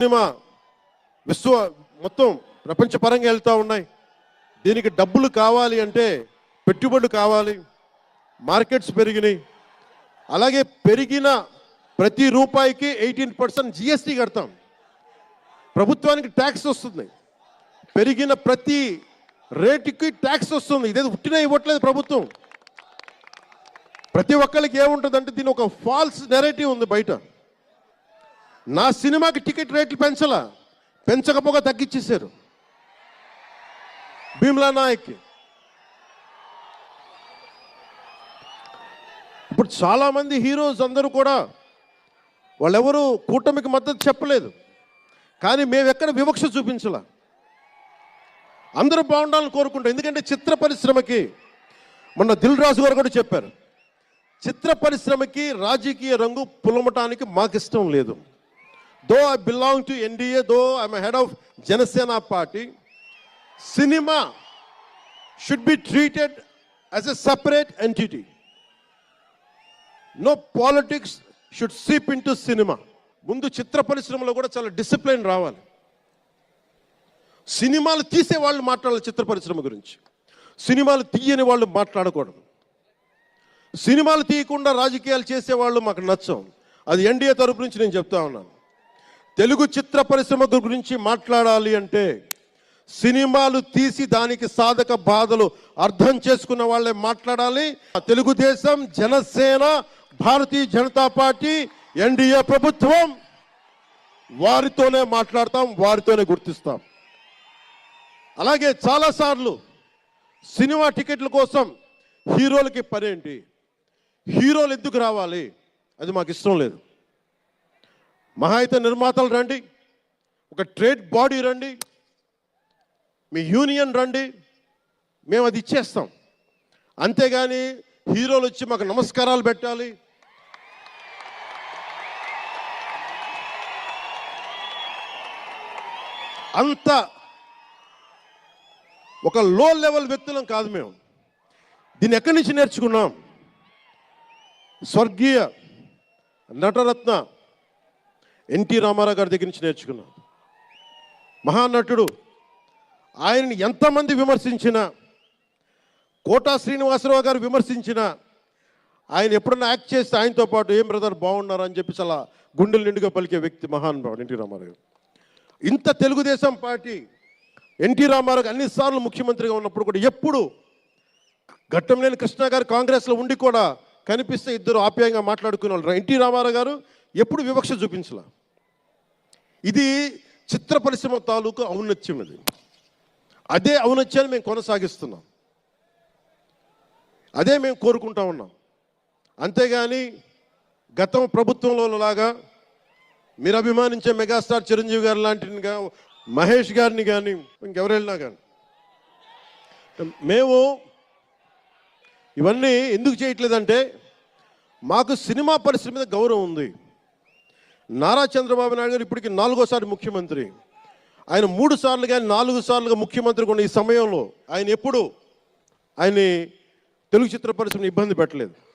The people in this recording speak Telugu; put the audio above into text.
సినిమా విశ్వ మొత్తం ప్రపంచపరంగా వెళ్తూ ఉన్నాయి. దీనికి డబ్బులు కావాలి అంటే పెట్టుబడులు కావాలి. మార్కెట్స్ పెరిగినాయి. అలాగే పెరిగిన ప్రతి రూపాయికి ఎయిటీన్ పర్సెంట్ జిఎస్టీ కడతాం. ప్రభుత్వానికి ట్యాక్స్ వస్తుంది. పెరిగిన ప్రతి రేటుకి ట్యాక్స్ వస్తుంది. ఇదేదో ఉట్టినా ఇవ్వట్లేదు ప్రభుత్వం. ప్రతి ఒక్కరికి ఏముంటుందంటే దీని ఒక ఫాల్స్ నెరేటివ్ ఉంది బయట. నా సినిమాకి టికెట్ రేట్లు పెంచలా. పెంచకపోగా తగ్గించేశారు భీమ్లా నాయక్కి ఇప్పుడు చాలామంది హీరోస్ అందరూ కూడా వాళ్ళెవరూ కూటమికి మద్దతు చెప్పలేదు. కానీ మేము ఎక్కడ వివక్ష చూపించలా. అందరూ బాగుండాలని కోరుకుంటాం. ఎందుకంటే చిత్ర పరిశ్రమకి మొన్న దిల్ రాజు గారు కూడా చెప్పారు. చిత్ర పరిశ్రమకి రాజకీయ రంగు పులమటానికి మాకు ఇష్టం లేదు. Though I belong to NDA though I'm head of Janasena party cinema should be treated as a separate entity no politics should seep into cinema ముందు చిత్ర పరిశ్రమలో కూడా చాలా డిసిప్లిన్ రావాలి. సినిమాలు తీసే వాళ్ళు మాట్లాడాలి చిత్ర పరిశ్రమ గురించి. సినిమాలు తీయని వాళ్ళు మాట్లాడకూడదు. సినిమాలు తీయకుండా రాజకీయాలు చేసేవాళ్ళు మాకు నచ్చం అది ఎన్డీఏ తరపు నుంచి నేను చెప్తా ఉన్నాను. తెలుగు చిత్ర పరిశ్రమ గురించి మాట్లాడాలి అంటే సినిమాలు తీసి దానికి సాధక బాధలు అర్థం చేసుకున్న వాళ్ళే మాట్లాడాలి. తెలుగుదేశం జనసేన భారతీయ జనతా పార్టీ ఎన్డీఏ ప్రభుత్వం వారితోనే మాట్లాడతాం వారితోనే గుర్తిస్తాం. అలాగే చాలాసార్లు సినిమా టికెట్ల కోసం హీరోలకి పనేంటి? హీరోలు ఎందుకు రావాలి? అది మాకు ఇష్టం లేదు. మహా అయితే నిర్మాతలు రండి. ఒక ట్రేడ్ బాడీ రండి. మీ యూనియన్ రండి. మేము అది ఇచ్చేస్తాం. అంతేగాని హీరోలు వచ్చి మాకు నమస్కారాలు పెట్టాలి. అంత ఒక లో లెవెల్ వ్యక్తులం కాదు మేము. దీన్ని ఎక్కడి నుంచి నేర్చుకున్నాం? స్వర్గీయ నటరత్న ఎన్టీ రామారావు గారి దగ్గర నుంచి నేర్చుకున్నాం. మహానటుడు ఆయనని ఎంతమంది విమర్శించినా కోటా శ్రీనివాసరావు గారు విమర్శించినా ఆయన ఎప్పుడన్నా యాక్ట్ చేస్తే ఆయనతో పాటు ఏం బ్రదర్ బాగున్నారు? అని చెప్పి చాలా గుండెలు నిండుగా పలికే వ్యక్తి మహానుభావుడు ఎన్టీ రామారావు ఇంత తెలుగుదేశం పార్టీ ఎన్టీ రామారావు గారు అన్నిసార్లు ముఖ్యమంత్రిగా ఉన్నప్పుడు కూడా ఎప్పుడు ఘట్టంలేని కృష్ణ గారు కాంగ్రెస్లో ఉండి కూడా కనిపిస్తే ఇద్దరు ఆప్యాయంగా మాట్లాడుకునే వాళ్ళు ఎన్టీ రామారావు గారు ఎప్పుడు వివక్ష చూపించలా. ఇది చిత్ర పరిశ్రమ తాలూకు ఔన్నత్యం ఇది. అదే ఔన్నత్యాన్ని మేము కొనసాగిస్తున్నాం. అదే మేము కోరుకుంటా ఉన్నాం. అంతేగాని గతం ప్రభుత్వంలో లాగా మీరు అభిమానించే మెగాస్టార్ చిరంజీవి గారు లాంటిని మహేష్ గారిని కానీ ఇంకెవరు వెళ్ళినా కానీ మేము ఇవన్నీ ఎందుకు చేయట్లేదంటే మాకు సినిమా పరిశ్రమ మీద గౌరవం ఉంది. నారా చంద్రబాబు నాయుడు గారు ఇప్పటికి నాలుగోసారి ముఖ్యమంత్రి. ఆయన మూడు సార్లు కానీ నాలుగు సార్లుగా ముఖ్యమంత్రి ఉన్న ఈ సమయంలో ఆయన ఎప్పుడు ఆయన్ని తెలుగు చిత్ర పరిశ్రమని ఇబ్బంది పెట్టలేదు.